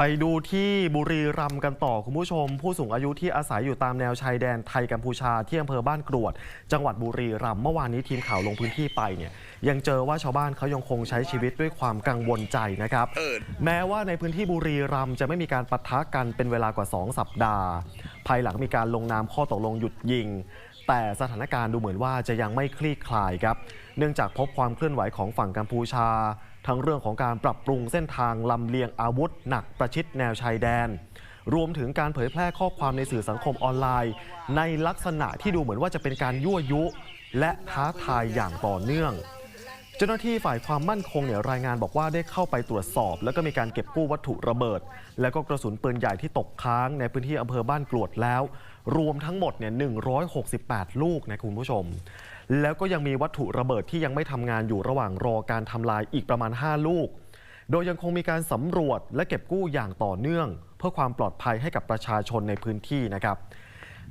ไปดูที่บุรีรัมย์กันต่อคุณผู้ชม ผู้สูงอายุที่อาศัยอยู่ตามแนวชายแดนไทยกัมพูชาที่อำเภอบ้านกรวด จังหวัดบุรีรัมย์เมื่อวานนี้ทีมข่าวลงพื้นที่ไปเนี่ยยังเจอว่าชาวบ้านเขายังคงใช้ชีวิตด้วยความกังวลใจนะครับแม้ว่าในพื้นที่บุรีรัมย์จะไม่มีการปะทะกันเป็นเวลากว่า 2 สัปดาห์ ภายหลังมีการลงนามข้อตกลงหยุดยิง แต่สถานการณ์ดูเหมือนว่าจะยังไม่คลี่คลายครับ เนื่องจากพบความเคลื่อนไหวของฝั่งกัมพูชา ทั้งเรื่องของการปรับปรุงเส้นทางลำเลียงอาวุธ หนักประชิดแนวชายแดน รวมถึงการเผยแพร่ข้อความในสื่อสังคมออนไลน์ ในลักษณะที่ดูเหมือนว่าจะเป็นการยั่วยุ และท้าทายอย่างต่อเนื่องเจ้าหน้าที่ฝ่ายความมั่นคงเนี่ยรายงานบอกว่าได้เข้าไปตรวจสอบ แล้วก็มีการเก็บกู้วัตถุระเบิด แล้วก็กระสุนปืนใหญ่ที่ตกค้างในพื้นที่อำเภอบ้านกรวดแล้ว รวมทั้งหมดเนี่ย168 ลูกนะคุณผู้ชม แล้วก็ยังมีวัตถุระเบิดที่ยังไม่ทำงานอยู่ระหว่างรอการทำลายอีกประมาณ 5 ลูก โดยยังคงมีการสำรวจและเก็บกู้อย่างต่อเนื่อง เพื่อความปลอดภัยให้กับประชาชนในพื้นที่นะครับ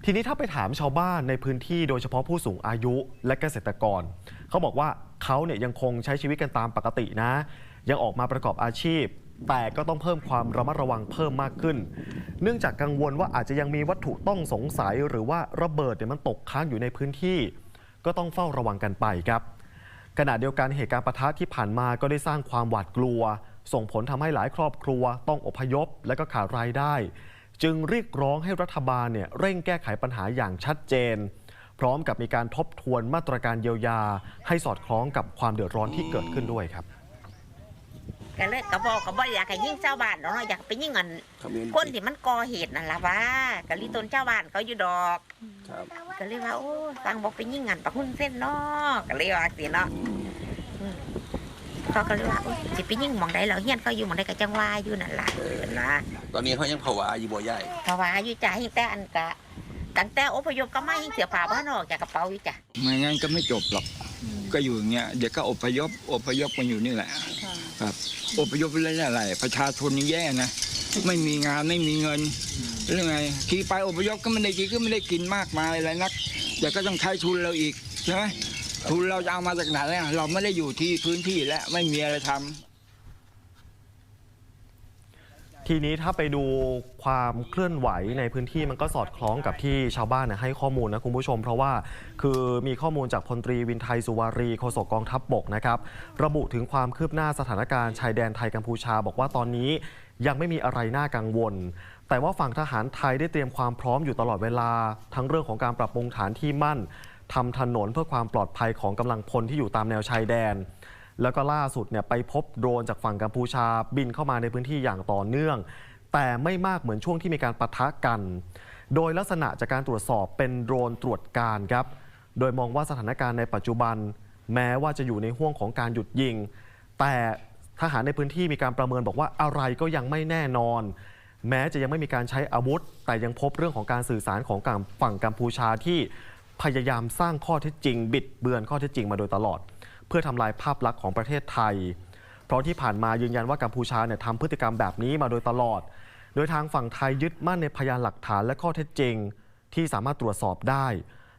ทีนี้ถ้าไปถามชาวบ้านในพื้นที่โดยเฉพาะผู้สูงอายุและเกษตรกร เขาบอกว่าเขาเนี่ยยังคงใช้ชีวิตกันตามปกตินะ ยังออกมาประกอบอาชีพแต่ก็ต้องเพิ่มความระมัดระวังเพิ่มมากขึ้น เนื่องจากกังวลว่าอาจจะยังมีวัตถุต้องสงสัย หรือว่าระเบิดเนี่ยมันตกค้างอยู่ในพื้นที่ ก็ต้องเฝ้าระวังกันไปครับ ขณะเดียวกันเหตุการณ์ปะทะที่ผ่านมาก็ได้สร้างความหวาดกลัว ส่งผลทำให้หลายครอบครัว ต้องอพยพและก็ขาดรายได้ จึงเรียกร้องให้รัฐบาลเนี่ยเร่งแก้ไขปัญหาอย่างชัดเจน พร้อมกับมีการทบทวนมาตรการเยียวยา ให้สอดคล้องกับความเดือดร้อนที่เกิดขึ้นด้วยครับ ก็เลยก็บอกก็บ่อยากให้ยิ่งชาวบ้านเนาะอยากไปยิ่งอันเขมรคนที่มันก่อเหตุนั่นล่ะว่าก็ลิตนชาวบ้านเขาอยู่ดอก ครับก็เลยว่าโอ้ฟังบอกไปยิ่งอันปะหุ่นเส้นเนาะก็เลยว่าสิเนาะอืมเขาก็เลยว่าโอ้ยสิไปยิ่งหมองใดแล้วเฮียนเขาอยู่หมองใดก็จังว่าอยู่นั่นล่ะเออนะตอนนี้เขายังผวาอยู่บ่ใหญ่เพราะว่าอยู่จ่าให้แต่อันกะตั้งแต่อพยพก็ไม่ให้เสียผ้าบ้านออกจากกระเป๋าอยู่จ้ะไม่งั้นก็ไม่จบหรอก ก็อยู่อย่างเงี้ยเดี๋ยวก็อพยพอพยพกันอยู่นี่แหละ ครับอพยพเรื่องอะไร ประชาชนนี่แย่นะ ไม่มีงานไม่มีเงินเรื่องไงทีไปอพยพก็ไม่ได้กินก็ไม่ได้กินมากมายอะไรนักเดี๋ยวก็ต้องใช้ทุนเราอีกใช่ไหมทุนเราจะเอามาจากไหนอะเราไม่ได้อยู่ที่พื้นที่และไม่มีอะไรทำ ทีนี้ถ้าไปดูความเคลื่อนไหวในพื้นที่มันก็สอดคล้องกับที่ชาวบ้านให้ข้อมูลนะคุณผู้ชม เพราะว่าคือมีข้อมูลจากพลตรีวินไทยสุวารีโฆษกกองทัพบบกนะครับ ระบุถึงความคืบหน้าสถานการณ์ชายแดนไทยกัมพูชา บอกว่าตอนนี้ยังไม่มีอะไรน่ากังวล แต่ว่าฝั่งทหารไทยได้เตรียมความพร้อมอยู่ตลอดเวลา ทั้งเรื่องของการปรับปรุงฐานที่มั่นทำถนนเพื่อความปลอดภัยของกำลังพลที่อยู่ตามแนวชายแดน แล้วก็ล่าสุดเนี่ยไปพบโดรนจากฝั่งกัมพูชาบินเข้ามาในพื้นที่อย่างต่อเนื่อง แต่ไม่มากเหมือนช่วงที่มีการปะทะกัน โดยลักษณะจากการตรวจสอบเป็นโดรนตรวจการครับ โดยมองว่าสถานการณ์ในปัจจุบัน แม้ว่าจะอยู่ในห่วงของการหยุดยิง แต่ทหารในพื้นที่มีการประเมินบอกว่าอะไรก็ยังไม่แน่นอน แม้จะยังไม่มีการใช้อาวุธ แต่ยังพบเรื่องของการสื่อสารของฝั่งกัมพูชาที่พยายามสร้างข้อเท็จจริง บิดเบือนข้อเท็จจริงมาโดยตลอด เพื่อทำลายภาพลักษณ์ของประเทศไทย เพราะที่ผ่านมายืนยันว่ากัมพูชาเนี่ยทำพฤติกรรมแบบนี้มาโดยตลอด โดยทางฝั่งไทยยึดมั่นในพยานหลักฐานและข้อเท็จจริง ที่สามารถตรวจสอบได้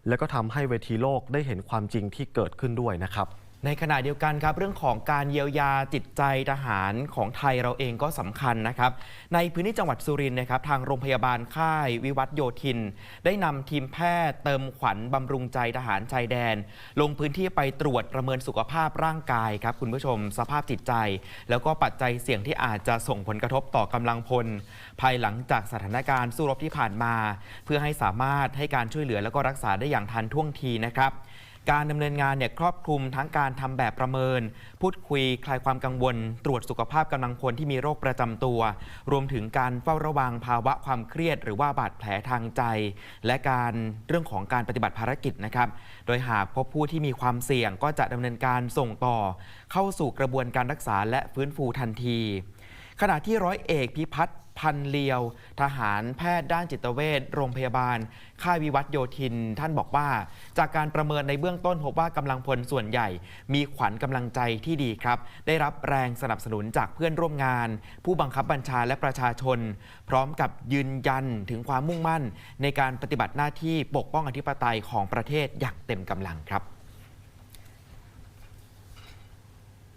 และก็ทำให้เวทีโลกได้เห็นความจริงที่เกิดขึ้นด้วยนะครับ ในขณะเดียวกันครับเรื่องของการเยียวยาจิตใจทหารของไทยเราเองก็สำคัญนะครับ ในพื้นที่จังหวัดสุรินทร์นะครับ ทางโรงพยาบาลค่ายวิวัฒโยธิน ได้นำทีมแพทย์เติมขวัญบำรุงใจทหารชายแดน ลงพื้นที่ไปตรวจประเมินสุขภาพร่างกายครับคุณผู้ชม สภาพจิตใจ แล้วก็ปัจจัยเสี่ยงที่อาจจะส่งผลกระทบต่อกำลังพล ภายหลังจากสถานการณ์สู้รบที่ผ่านมา เพื่อให้สามารถให้การช่วยเหลือแล้วก็รักษาได้อย่างทันท่วงทีนะครับ การดำเนินงานเนี่ยครอบคลุมทั้งการทำแบบประเมิน พูดคุยคลายความกังวล ตรวจสุขภาพกำลังพลที่มีโรคประจำตัว รวมถึงการเฝ้าระวังภาวะความเครียด หรือว่าบาดแผลทางใจ และการเรื่องของการปฏิบัติภารกิจนะครับ โดยหากพบผู้ที่มีความเสี่ยงก็จะดำเนินการส่งต่อ เข้าสู่กระบวนการรักษาและฟื้นฟูทันที ขณะที่ร้อยเอกพิพัฒน์ พันเลียว ทหารแพทย์ด้านจิตเวชโรงพยาบาล ค่ายวิวัฒโยธิน ท่านบอกว่า จากการประเมินในเบื้องต้นพบว่ากำลังพลส่วนใหญ่ มีขวัญกำลังใจที่ดีครับ ได้รับแรงสนับสนุนจากเพื่อนร่วมงาน ผู้บังคับบัญชาและประชาชน พร้อมกับยืนยันถึงความมุ่งมั่น ในการปฏิบัติหน้าที่ปกป้องอธิปไตยของประเทศอย่างเต็มกำลังครับ